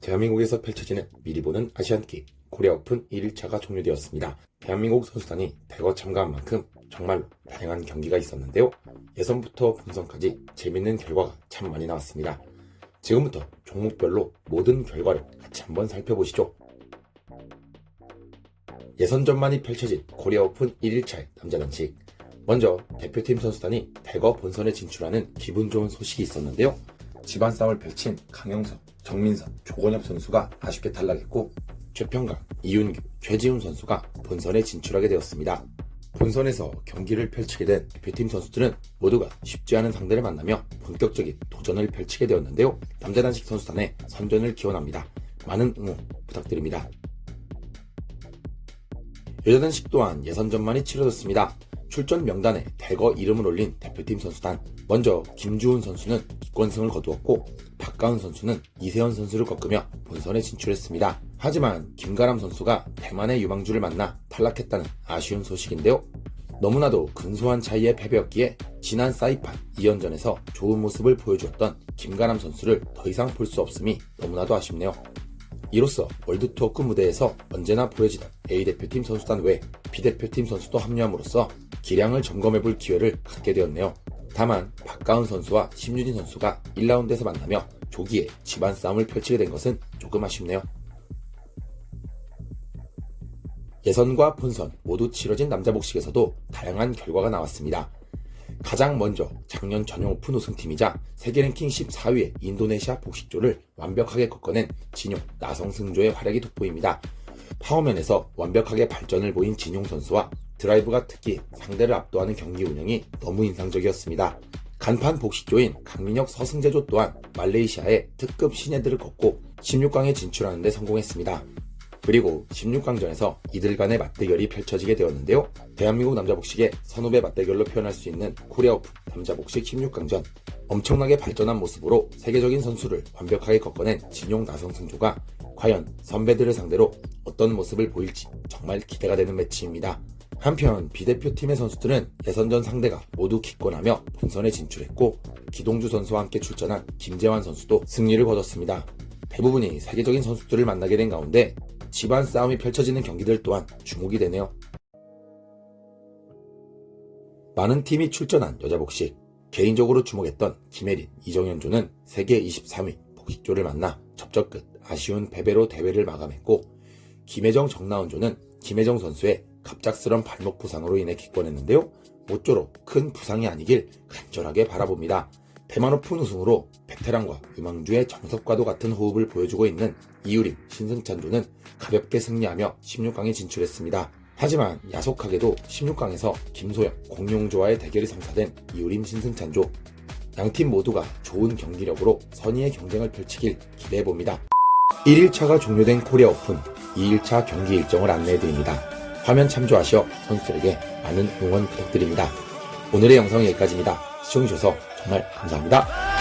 대한민국에서 펼쳐지는 미리 보는 아시안게임 코리아 오픈 1일차가 종료되었습니다. 대한민국 선수단이 대거 참가한 만큼 정말로 다양한 경기가 있었는데요. 예선부터 본선까지 재밌는 결과가 참 많이 나왔습니다. 지금부터 종목별로 모든 결과를 같이 한번 살펴보시죠. 예선전만이 펼쳐진 코리아 오픈 1일차의 남자 단식. 먼저 대표팀 선수단이 대거 본선에 진출하는 기분 좋은 소식이 있었는데요. 집안 싸움을 펼친 강영석, 정민선, 조건엽 선수가 아쉽게 탈락했고 최평강, 이윤규, 최지훈 선수가 본선에 진출하게 되었습니다. 본선에서 경기를 펼치게 된 대표팀 선수들은 모두가 쉽지 않은 상대를 만나며 본격적인 도전을 펼치게 되었는데요. 남자 단식 선수단의 선전을 기원합니다. 많은 응원 부탁드립니다. 여자 단식 또한 예선전만이 치러졌습니다. 출전 명단에 대거 이름을 올린 대표팀 선수단. 먼저 김주훈 선수는 기권승을 거두었고 박가은 선수는 이세현 선수를 꺾으며 본선에 진출했습니다. 하지만 김가람 선수가 대만의 유망주를 만나 탈락했다는 아쉬운 소식인데요. 너무나도 근소한 차이의 패배였기에 지난 사이판 2연전에서 좋은 모습을 보여주었던 김가람 선수를 더 이상 볼 수 없음이 너무나도 아쉽네요. 이로써 월드투어 급 무대에서 언제나 보여지던 A대표팀 선수단 외 B대표팀 선수도 합류함으로써 기량을 점검해볼 기회를 갖게 되었네요. 다만 박가은 선수와 심유진 선수가 1라운드에서 만나며 조기에 집안 싸움을 펼치게 된 것은 조금 아쉽네요. 예선과 본선 모두 치러진 남자 복식에서도 다양한 결과가 나왔습니다. 가장 먼저 작년 전용 오픈 우승팀이자 세계 랭킹 14위의 인도네시아 복식조를 완벽하게 꺾어낸 진용 나성 승조의 활약이 돋보입니다. 파워면에서 완벽하게 발전을 보인 진용 선수와 드라이브가 특히 상대를 압도하는 경기 운영이 너무 인상적이었습니다. 간판 복식조인 강민혁 서승재조 또한 말레이시아의 특급 신예들을 꺾고 16강에 진출하는 데 성공했습니다. 그리고 16강전에서 이들 간의 맞대결이 펼쳐지게 되었는데요. 대한민국 남자 복식의 선후배 맞대결로 표현할 수 있는 코리아 오픈 남자 복식 16강전. 엄청나게 발전한 모습으로 세계적인 선수를 완벽하게 꺾어낸 진용 나성 승조가 과연 선배들을 상대로 어떤 모습을 보일지 정말 기대가 되는 매치입니다. 한편 비대표팀의 선수들은 예선전 상대가 모두 기권하며 본선에 진출했고 기동주 선수와 함께 출전한 김재환 선수도 승리를 거뒀습니다. 대부분이 세계적인 선수들을 만나게 된 가운데 집안 싸움이 펼쳐지는 경기들 또한 주목이 되네요. 많은 팀이 출전한 여자 복식. 개인적으로 주목했던 김혜린, 이정현조는 세계 23위 복식조를 만나 접전 끝 아쉬운 패배로 대회를 마감했고 김혜정, 정나은조는 김혜정 선수의 갑작스런 발목 부상으로 인해 기권했는데요. 모쪼록 큰 부상이 아니길 간절하게 바라봅니다. 대만 오픈 우승으로 베테랑과 유망주의 정석과도 같은 호흡을 보여주고 있는 이유림, 신승찬조는 가볍게 승리하며 16강에 진출했습니다. 하지만 야속하게도 16강에서 김소영, 공룡조와의 대결이 성사된 이유림, 신승찬조 양팀 모두가 좋은 경기력으로 선의의 경쟁을 펼치길 기대해봅니다. 1일차가 종료된 코리아 오픈 2일차 경기 일정을 안내해드립니다. 화면 참조하시어 선수들에게 많은 응원 부탁드립니다. 오늘의 영상은 여기까지입니다. 시청해주셔서 정말 감사합니다.